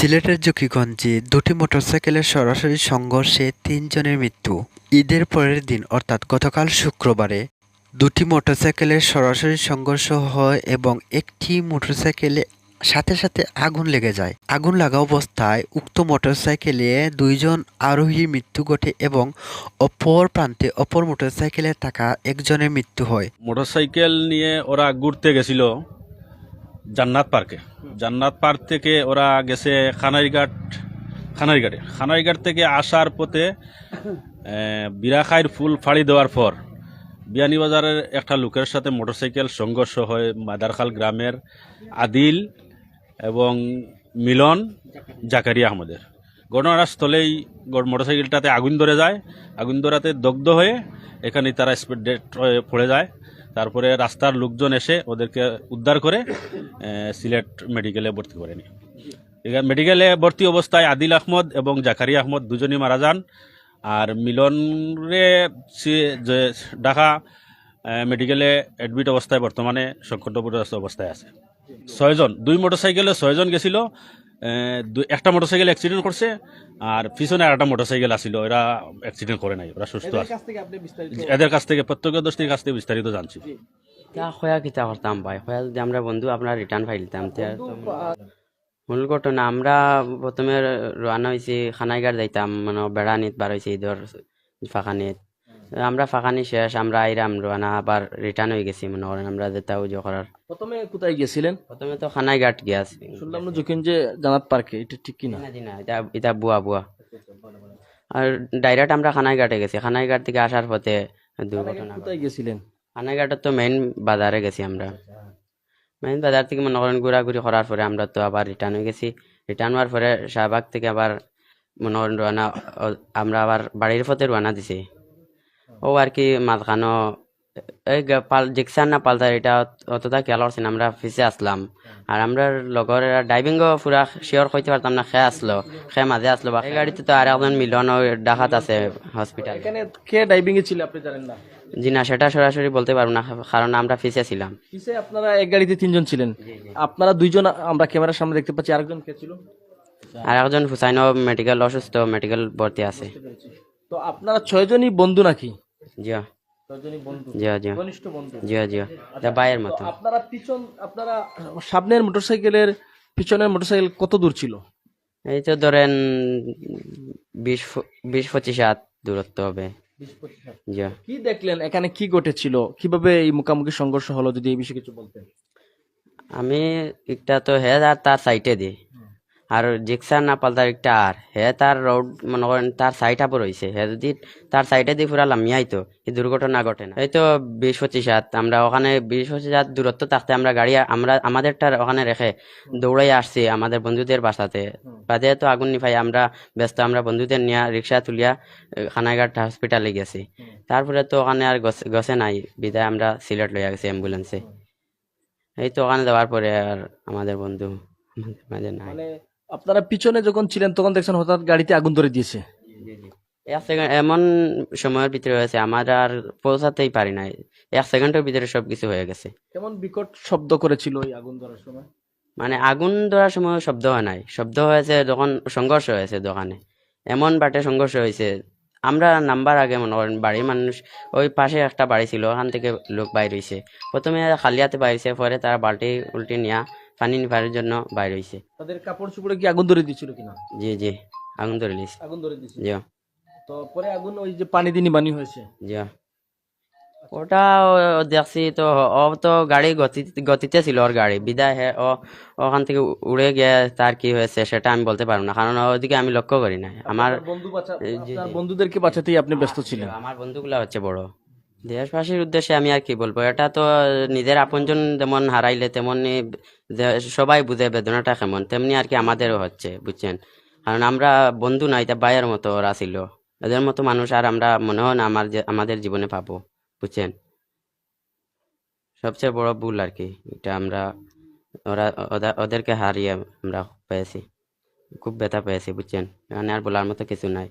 সিলেটের জকিগঞ্জে দুটি মোটরসাইকেলের সরাসরি সংঘর্ষে তিনজনের মৃত্যু। ঈদের পরের দিন, অর্থাৎ গতকাল শুক্রবারে, দুটি মোটরসাইকেলের সরাসরি সংঘর্ষ হয় এবং একটি মোটরসাইকেলে সাথে সাথে আগুন লেগে যায়। আগুন লাগা অবস্থায় উক্ত মোটরসাইকেলে দুইজন আরোহী মৃত্যু ঘটে এবং অপর প্রান্তে অপর মোটরসাইকেলে থাকা একজনের মৃত্যু হয়। মোটরসাইকেল নিয়ে ওরা ঘুরতে গেছিল। জান্নাত পার্কে। জান্নাত পার্ক থেকে ওরা গেছে খানাইঘাট খানাইঘাটে। খানাইঘাট থেকে আসার পথে আহ, বিরাখাইর ফুল ফাড়ি দেওয়ার পর বিয়ানীবাজারের একটা লোকের সাথে মোটরসাইকেল সংঘর্ষ হয় মাদারখাল গ্রামের আদিল এবং মিলন জাকারিয়া আহমদের। ঘটনাস্থলেই মোটরসাইকেলটাতে আগুন ধরে যায় আগুন ধরাতে দগ্ধ হয়ে এখানে তারা স্পিড ডেট পড়ে যায়। তারপরে রাস্তার লোকজন এসে ওদেরকে উদ্ধার করে সিলেট মেডিকেলে ভর্তি করে এখানে মেডিকেলে ভর্তি অবস্থায় আদিল আহমদ এবং জাকারি আহমদ দুজনই মারা যান। আর মিলনরে ঢাকা মেডিকেলে অ্যাডমিট অবস্থায় বর্তমানে সংকটগ্রস্ত অবস্থায় আছে। ছয়জন, দুই মোটরসাইকেলে ছয়জন গেছিল। একটা মোটরসাইকেল অ্যাক্সিডেন্ট করছে আর পিছনে আর একটা মোটরসাইকেল আসছিল এরা অ্যাক্সিডেন্ট করে নাই ওরা সুস্থ আছে। এদের কাছ থেকে প্রত্যক্ষদর্শীর কাছ থেকে বিস্তারিত জানছি। তা কিতা করতাম ভাই? খয়া যদি আমরা বন্ধু আপনার রিটার্ন ফাইলতাম তে আর তো মূল ঘটনা আমরা প্রথমে রানা হয়েছি খানাইগার যাইতাম মানে বেড়া বেড়ানিত বার হয়েছি ঈদর ফাঁকানিত আমরা ফাঁকানি শেষ আমরা আইরাম রানা আবার রিটার্ন হয়ে গেছি মনে করেন আমরা যেটা উজো করার। প্রথমে কোথায় গিয়েছিলেন? প্রথমে তো খানাইঘাট গিয়াছি। শুনলাম না যখন যে জানাত পার্কে এটা ঠিক কিনা? না না এটা এটা বুয়া বুয়া। আর ডাইরেক্ট আমরা খানাইঘাটে গেছি। খানাইঘাট থেকে আসার পথে দুর্ঘটনা ঘটে। কোথায় গেছিলেন খানাঘাটের তো মেইন বাজারে গেছি আমরা। মেইন বাজার থেকে মনে করেন ঘোরাঘুরি করার পরে আমরা তো আবার রিটার্ন হয়ে গেছি। রিটার্ন হওয়ার পরে শাহবাগ থেকে আবার মনে করেন রোয়ানা আমরা আবার বাড়ির পথে রোয়ানা দিছি। ও আর কি মাঝখানো এই পাল জিক্সার না পালতার এটা অত- অতটা খেয়াল করছি আমরা ফিসে আসলাম। আর আমরা লগর ড্রাইভিংও পুরা শিওর কইতে পারতাম না খেয়ে আসলো খেয়ে মাঝে আসলো বা এই গাড়িতে তো আর একজন মিলন ডাকাত আছে হসপিটাল এখানে কে ডাইভিং এ ছিল আপনি জানেন না? জি না সেটা সরাসরি বলতে পারব না কারণ আমরা ফিসে ছিলাম। কিসে আপনারা এক গাড়িতে তিনজন ছিলেন। আপনারা দুইজন আমরা ক্যামেরার সামনে দেখতে পাচ্ছি আরেকজন কে ছিল? আর একজন হুসাইনও মেডিকেল অসুস্থ মেডিকেল ভর্তি আছে। তো আপনারা ছয়জনই বন্ধু নাকি? জিয়া ছয়জনই বন্ধু। জিও জিও ঘনিষ্ঠ বন্ধু। জিও জিও এটা বাইয়ের মতো। আপনারা পিছন আপনারা সামনের মোটরসাইকেলের পিছনের মোটরসাইকেল কত দূর ছিল? এই তো ধরেন বিশ বিশ পঁচিশ হাত দূরত্ব হবে। কি দেখলেন? এখানে কি ঘটেছিল? কীভাবে এই মুখামুখি সংঘর্ষ হলো? যদি এই বিষয়ে কিছু বলতেন। আমি একটা তো হে আর তার সাইটে দি আর জিক্সার না পাল্টার একটা আর। হে তার রোড মনে করেন তার সাইড আপর হয়েছে হে যদি তার সাইডে দিয়ে পুরা লামিয়াই তো এই দুর্ঘটনা ঘটে না। এই তো বিশ পঁচিশ হাত আমরা ওখানে বিশ পঁচিশ হাত দূরত্ব থাকতে আমরা গাড়ি আমরা আমাদেরটা ওখানে রেখে দৌড়াই আসছি আমাদের বন্ধুদের বাসাতে। বাদে তো আগুন নিফাই আমরা ব্যস্ত আমরা বন্ধুদের নিয়ে রিক্সা তুলিয়া খানাঘাট হসপিটালে গেছি। তারপরে তো ওখানে আর গছ- নাই। বিদায় আমরা সিলেট লইয়া গেছি অ্যাম্বুলেন্সে এই তো ওখানে যাওয়ার পরে আর আমাদের বন্ধু আমাদের মাঝে নাই। মানে আপনারা পিছনে যখন ছিলেন তখন দেখছেন হঠাৎ গাড়িতে আগুন ধরে দিয়েছে। এক সেকেন্ড এমন সময়ের ভিতরে হয়েছে আমরা আর পৌঁছাতেই পারি নাই। এক সেকেন্ডের ভিতরে সবকিছু হয়ে গেছে। কেমন বিকট শব্দ করেছিল এই আগুন ধরার সময়? মানে আগুন ধরার সময় শব্দ হয় নাই। শব্দ হয়েছে যখন সংঘর্ষ হয়েছে দোকানে। এমন বাটে সংঘর্ষ হয়েছে। আমরা নাম্বার আগে মনে করেন বাড়ির মানুষ ওই পাশে একটা বাড়ি ছিল ওখান থেকে লোক বাইর হয়েছে প্রথমে খালিয়াতে বাইরেছে পরে তারা বালতি উল্টি নিয়ে পানি নিবার জন্য বাইর হয়েছে তাদের কাপড় চোপড়ে কি আগুন ধরে দিয়েছিল কিনা? জি জি আগুন ধরে লিস আগুন ধরে দিয়েছিল। জি। তো পরে আগুন ওই যে পানি দিনি বানি হয়েছে। জি। ওটা দেখছি তো ও তো গাড়ি গতি গতিতে ছিল ওর গাড়ি। বিদায় হে ও ওখান থেকে উড়ে গিয়ে তার কি হয়েছে সেটা আমি বলতে পারব না। কারণ ওদিকে আমি লক্ষ্য করি না আমার বন্ধু বন্ধুদেরকে বাঁচাতেই আপনি ব্যস্ত ছিলেন। আমার বন্ধুগুলা হচ্ছে বড়। দেশবাসীর উদ্দেশ্যে আমি আর কি বলব, এটা তো নিজের আপনজন যেমন হারাইলে তেমনি সবাই বুঝে বেদনাটা কেমন, তেমনি আর কি আমাদেরও হচ্ছে, বুঝছেন? কারণ আমরা বন্ধু না এটা বাইয়ের মতো ওরা ছিল। এদের মতো মানুষ আর আমরা মনে হয় না আমার আমাদের জীবনে পাবো, বুঝছেন? সবচেয়ে বড় ভুল আর কি, এটা আমরা, ওরা ওদা- ওদেরকে হারিয়ে আমরা পেয়েছি, খুব ব্যথা পেয়েছি, বুঝছেন? এখানে আর বলার মতো কিছু নাই।